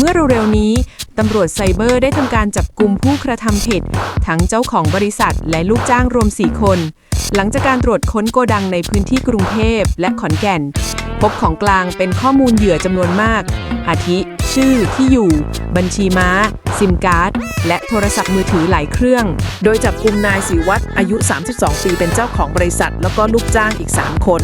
เมื่อเร็วๆนี้ตำรวจไซเบอร์ได้ทำการจับกลุ่มผู้กระทำผิด ทั้งเจ้าของบริษัทและลูกจ้างรวม 4 คน หลังจากการตรวจค้นโกดังในพื้นที่กรุงเทพและขอนแก่น พบของกลางเป็นข้อมูลเหยื่อจำนวนมาก อาทิ ชื่อที่อยู่ บัญชีม้า ซิมการ์ด และโทรศัพท์มือถือหลายเครื่อง โดยจับกลุ่มนายศิวัตรอายุ 32 ปีเป็นเจ้าของบริษัท แล้วก็ลูกจ้างอีก 3 คน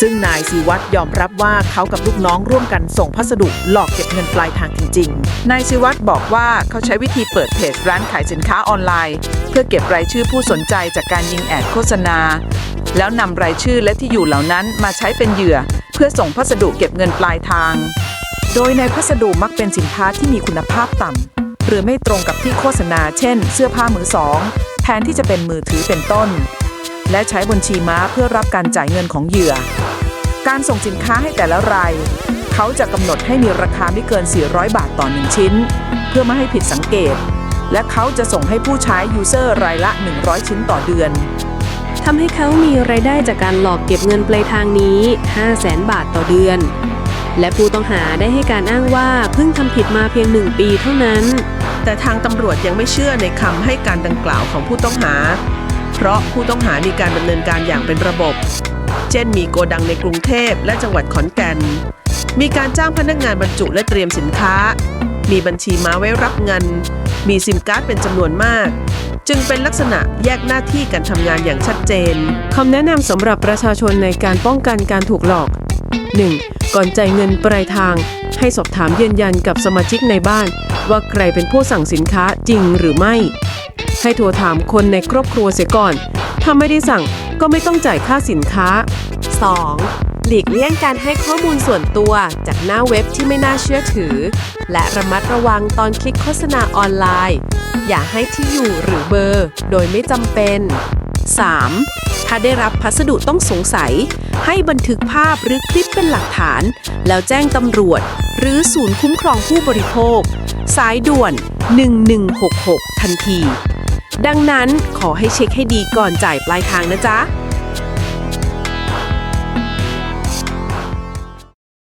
ซึ่งนายศิวัตรยอมรับว่าเขากับลูกน้องร่วมกันส่งพัสดุหลอกเก็บเงินปลายทางจริง ๆ นายศิวัตรบอกว่าเขาใช้วิธีเปิดเพจร้านขายสินค้าออนไลน์ เพื่อเก็บรายชื่อผู้สนใจจากการยิงแอดโฆษณา แล้วนำรายชื่อและที่อยู่เหล่านั้นมาใช้เป็นเหยื่อ เพื่อส่งพัสดุเก็บเงินปลายทาง โดยในพัสดุมักเป็นสินค้าที่มีคุณภาพต่ำหรือไม่ตรงกับที่โฆษณา เช่น เสื้อผ้ามือสองแทนที่จะเป็นมือถือเป็นต้น และใช้บัญชีม้าเพื่อรับการจ่ายเงินของเหยื่อ การส่งสินค้าให้แต่ละราย เขาจะกำหนดให้มีราคาไม่เกิน 400 บาทต่อ 1 ชิ้น เพื่อไม่ให้ผิดสังเกต และเขาจะส่งให้ผู้ใช้ยูเซอร์รายละ 100 ชิ้นต่อเดือนทำให้เขามีรายได้จากการหลอกเก็บเงินปลายทางนี้ 5 0 0แสนบาทต่อเดือน และผู้ต้องหาได้ให้การอ้างว่าเพิ่งทำผิดมาเพียงหนึ่งปีเท่านั้น แต่ทางตำรวจยังไม่เชื่อในคำให้การดังกล่าวของผู้ต้องหา เพราะผู้ต้องหามีการดำเนินการอย่างเป็นระบบ เช่นมีโกดังในกรุงเทพและจังหวัดขอนแก่น มีการจ้างพนักงานบรรจุและเตรียมสินค้า มีบัญชีม้าไว้รับเงิน มีซิมการ์ดเป็นจำนวนมาก จึงเป็นลักษณะแยกหน้าที่การทำงานอย่างชัดเจนคำแนะนำสำหรับประชาชนในการป้องกันการถูกหลอก 1. ก่อนจ่ายเงินปลายทาง ให้สอบถามยืนยันกับสมาชิกในบ้าน ว่าใครเป็นผู้สั่งสินค้าจริงหรือไม่ ให้โทรถามคนในครอบครัวเสียก่อน ถ้าไม่ได้สั่งก็ไม่ต้องจ่ายค่าสินค้า 2. หลีกเลี่ยงการให้ข้อมูลส่วนตัวจากหน้าเว็บที่ไม่น่าเชื่อถือ และระมัดระวังตอนคลิกโฆษณาออนไลน์ อย่าให้ที่อยู่หรือเบอร์ โดยไม่จำเป็น 3. ถ้าได้รับพัสดุต้องสงสัย ให้บันทึกภาพหรือคลิปเป็นหลักฐาน แล้วแจ้งตำรวจ หรือศูนย์คุ้มครองผู้บริโภค สายด่วน 1166 ทันที ดังนั้นขอให้เช็คให้ดีก่อนจ่ายปลายทางนะจ๊ะ